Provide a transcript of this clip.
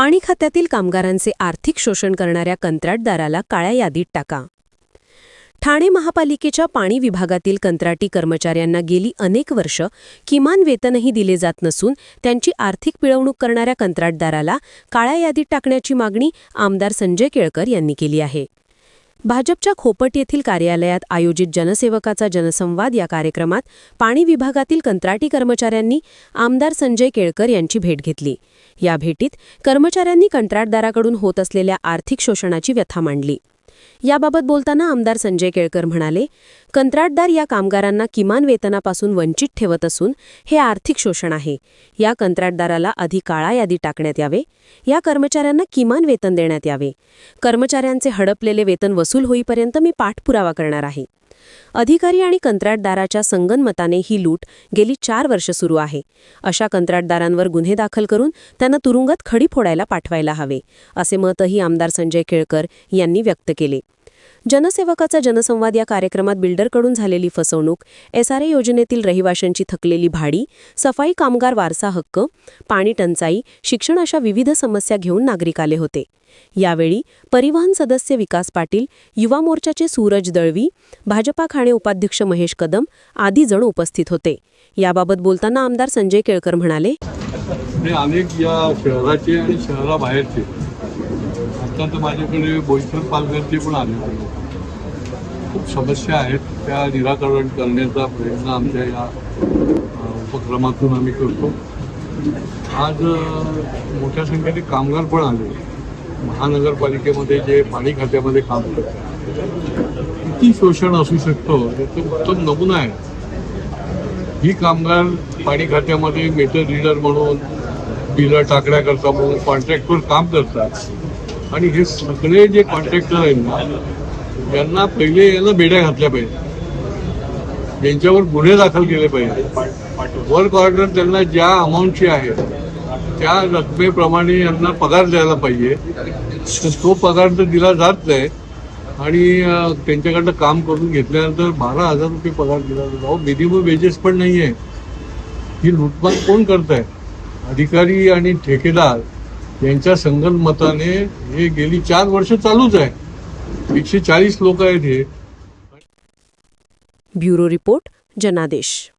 पाणी खात्यातील कामगारांचे आर्थिक शोषण करणाऱ्या कंत्राटदाराला काळ्या यादीत टाका. ठाणे महापालिकेच्या पाणी विभागातील कंत्राटी कर्मचाऱ्यांना गेली अनेक वर्ष किमान वेतनही दिले जात नसून त्यांची आर्थिक पिळवणूक करणाऱ्या कंत्राटदाराला काळ्या यादीत टाकण्याची मागणी आमदार संजय केळकर यांनी केली आहे. भाजपच्या खोपट येथील कार्यालयात आयोजित जनसेवकाचा जनसंवाद या कार्यक्रमात पाणी विभागातील कंत्राटी कर्मचाऱ्यांनी आमदार संजय केळकर यांची भेट घेतली. या भेटीत कर्मचाऱ्यांनी कंत्राटदाराकडून होत असलेल्या आर्थिक शोषणाची व्यथा मांडली. याबाबत बोलताना आमदार संजय केळकर म्हणाले कंत्राटदार या कामगारांना किमान वेतनापासून वंचित ठेवत असून हे आर्थिक शोषण आहे. या कंत्राटदाराला आधी काळा यादी टाकण्यात यावे. या कर्मचाऱ्यांना किमान वेतन देण्यात यावे. कर्मचाऱ्यांचे हडपलेले वेतन वसूल होईपर्यंत मी पाठपुरावा करणार आहे. अधिकारी आणि कंत्राटदाराच्या संगनमताने ही लूट गेली चार वर्ष सुरू आहे. अशा कंत्राटदारांवर गुन्हे दाखल करून त्यांना तुरुंगात खडी फोडायला पाठवायला हवे असे मतही आमदार संजय केळकर यांनी व्यक्त केले. जनसेवकाचा जनसंवाद या कार्यक्रमात बिल्डरकडून झालेली फसवणूक एसआरए योजनेतील रहिवाशांची थकलेली भाडी सफाई कामगार वारसा हक्क पाणी टंचाई शिक्षण अशा विविध समस्या घेऊन नागरिक आले होते. यावेळी परिवहन सदस्य विकास पाटील युवा मोर्चाचे सूरज दळवी भाजपा खाणे उपाध्यक्ष महेश कदम आदी जण उपस्थित होते. याबाबत बोलताना आमदार संजय केळकर म्हणाले अनेक या शहराचे आणि शहराबाहेरचे त्यानंतर माझ्याकडे बोईसर पालघरचे पण आले होते खूप समस्या आहेत. त्या निराकरण करण्याचा प्रयत्न आमच्या या उपक्रमातून आम्ही करतो. आज मोठ्या संख्येने कामगार पण आले. महानगरपालिकेमध्ये जे पाणी खात्यामध्ये काम करतात. किती शोषण असू शकतं याचं उत्तम नमुना आहे. ही कामगार पाणी खात्यामध्ये मीटर रिडर म्हणून बिलं टाकण्याकरता म्हणून कॉन्ट्रॅक्टवर काम करतात. आणि हे सगळे जे कॉन्ट्रॅक्टर आहेत ना यांना पहिले यांना बेड्या घातल्या पाहिजे. ज्यांच्यावर गुन्हे दाखल केले पाहिजे. वर्क ऑर्डर त्यांना ज्या अमाऊंटची आहे त्या रकमेप्रमाणे यांना पगार द्यायला पाहिजे. तर तो पगार तर दिला जात नाही. आणि त्यांच्याकडनं काम करून घेतल्यानंतर बारा हजार रुपये पगार दिला जातो. मिनिमम वेजेस पण नाही आहे ही लुटमार कोण करत आहे अधिकारी आणि ठेकेदार यांच्या संगनमताने हे गेली चार वर्ष चालूच आहे. एकशे चाळीस लोक आहेत हे. ब्युरो रिपोर्ट जनादेश.